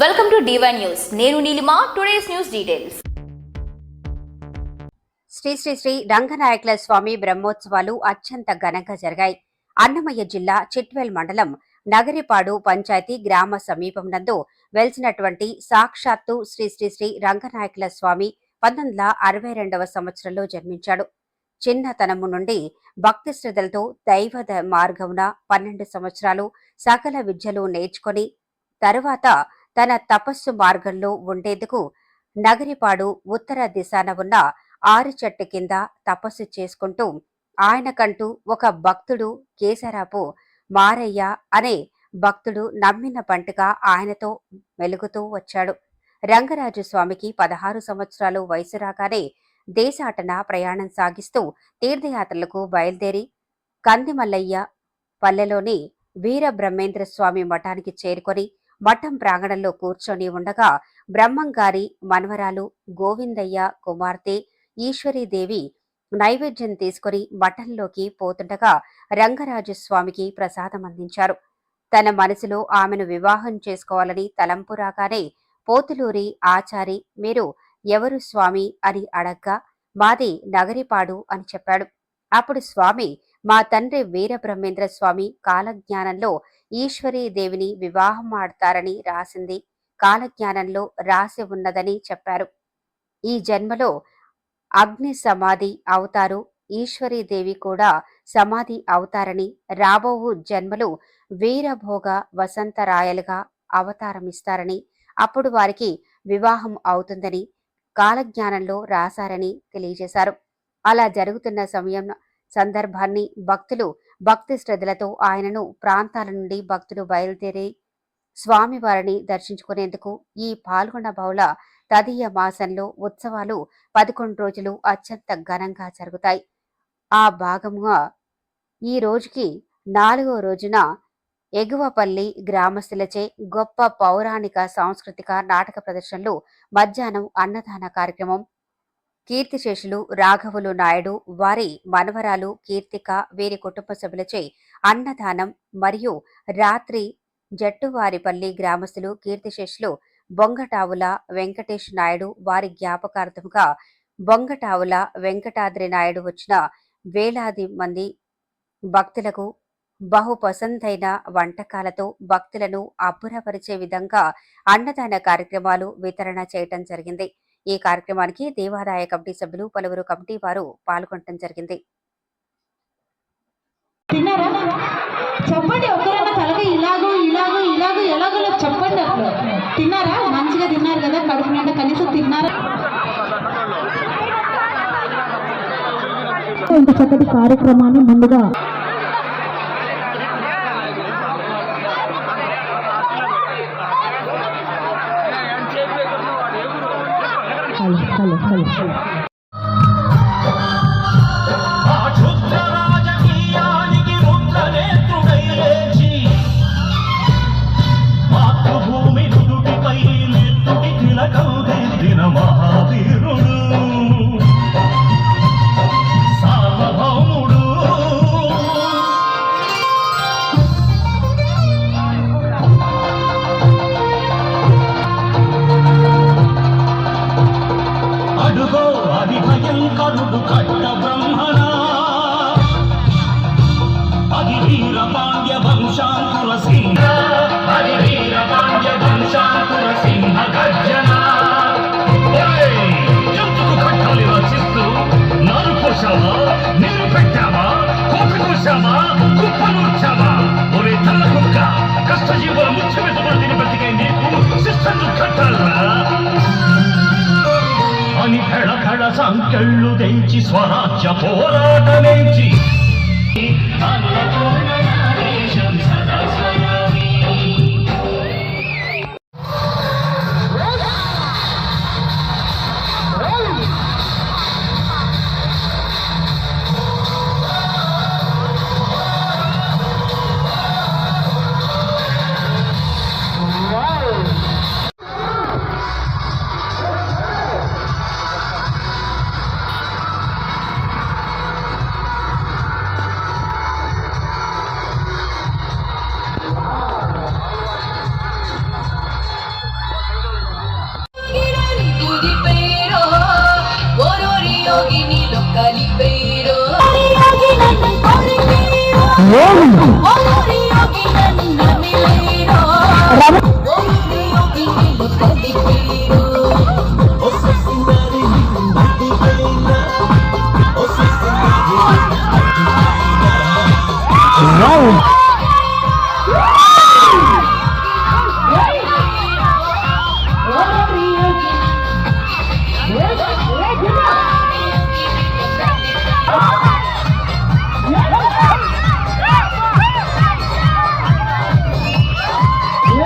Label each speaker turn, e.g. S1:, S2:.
S1: Welcome to DY news నేను Neelima today's news details
S2: Sri Sri Sri రంగనాయకుల స్వామి బ్రహ్మోత్సవాలు అత్యంత ఘనంగా జరిగాయి. అన్నమయ్య జిల్లా చిట్వెల్ మండలం నగరిపాడు పంచాయతీ గ్రామ సమీపం నందు వెలిసినటువంటి సాక్షాత్తు శ్రీ శ్రీ శ్రీ రంగనాయకుల స్వామి పంతొమ్మిది వందల అరవై రెండవ సంవత్సరంలో జన్మించాడు. చిన్నతనము నుండి భక్తి శ్రద్ధలతో దైవ మార్గమున పన్నెండు సంవత్సరాలు సకల విద్యలు నేర్చుకొని తరువాత తన తపస్సు మార్గంలో ఉండేందుకు నగరిపాడు ఉత్తర దిశాన ఉన్న ఆరు చెట్టు కింద తపస్సు చేసుకుంటూ ఆయనకంటూ ఒక భక్తుడు కేసరాపు మారయ్య అనే భక్తుడు నమ్మిన పంటగా ఆయనతో మెలుగుతూ వచ్చాడు. రంగరాజు స్వామికి పదహారు సంవత్సరాలు వయసు రాగానే దేశాటన ప్రయాణం సాగిస్తూ తీర్థయాత్రలకు బయలుదేరి కందిమల్లయ్య పల్లెలోని వీర బ్రహ్మేంద్ర స్వామి మఠానికి చేరుకొని మఠం ప్రాంగణంలో కూర్చొని ఉండగా బ్రహ్మంగారి మనవరాలు గోవిందయ్య కుమార్తె ఈశ్వరీదేవి నైవేద్యం తీసుకుని మఠంలోకి పోతుండగా రంగరాజు స్వామికి ప్రసాదం అందించారు. తన మనసులో ఆమెను వివాహం చేసుకోవాలని తలంపు రాగానే పోతులూరి ఆచారి మీరు ఎవరు స్వామి? అని అడగ్గా మాది నగరిపాడు అని చెప్పాడు. అప్పుడు స్వామి మా తండ్రి వీరబ్రహ్మేంద్ర స్వామి కాలజ్ఞానంలో ఈశ్వరీ దేవిని వివాహం ఆడతారని రాసింది. కాలజ్ఞానంలో రాసి ఉన్నదని చెప్పారు. ఈ జన్మలో అగ్ని సమాధి అవుతారు. ఈశ్వరీదేవి కూడా సమాధి అవుతారని రాబోవు జన్మలు వీరభోగ వసంతరాయలుగా అవతారమిస్తారని అప్పుడు వారికి వివాహం అవుతుందని కాలజ్ఞానంలో రాశారని తెలియజేశారు. అలా జరుగుతున్న సమయం సందర్భాన్ని భక్తులు భక్తి శ్రద్ధలతో ఆయనను ప్రాంతాల నుండి భక్తులు బయలుదేరి స్వామివారిని దర్శించుకునేందుకు ఈ పాల్గొన్న బహుళ తదియ మాసంలో ఉత్సవాలు పదకొండు రోజులు అత్యంత ఘనంగా జరుగుతాయి. ఆ భాగముగా ఈ రోజుకి నాలుగో రోజున ఎగువపల్లి గ్రామస్తులచే గొప్ప పౌరాణిక సాంస్కృతిక నాటక ప్రదర్శనలు మధ్యాహ్నం అన్నదాన కార్యక్రమం కీర్తిశేషులు రాఘవులు నాయుడు వారి మనవరాలు కీర్తిక వీరి కుటుంబ సభ్యులచే అన్నదానం మరియు రాత్రి జట్టువారిపల్లి గ్రామస్తులు కీర్తిశేషులు బొంగటావుల వెంకటేష్ నాయుడు వారి జ్ఞాపకార్థముగా బొంగటావుల వెంకటాద్రి నాయుడు వచ్చిన వేలాది మంది భక్తులకు బహు పసందైన వంటకాలతో భక్తులను అబ్బురపరిచే విధంగా అన్నదాన కార్యక్రమాలు వితరణ చేయటం జరిగింది. ఈ కార్యక్రమానికి దేవాదాయ కమిటీ సభ్యులు పలువురు కమిటీ వారు పాల్గొనడం జరిగింది.
S3: తిన్నారా? చెప్పండి ఒకరైనా తలకి ఇలాగో ఇలాగో ఇలాగో ఎలాగో చెప్పండి అప్పుడు తిన్నారా? మంచిగా తిన్నారు కదా కడుపు నిండా కనీసం తిన్నారా? ఇంత చక్కటి కార్యక్రమాన్ని ముందుగా
S4: 快了，快了，快了。కళ్ళు తెంచి స్వరాజ్య పోరాటమేంచి?
S5: No.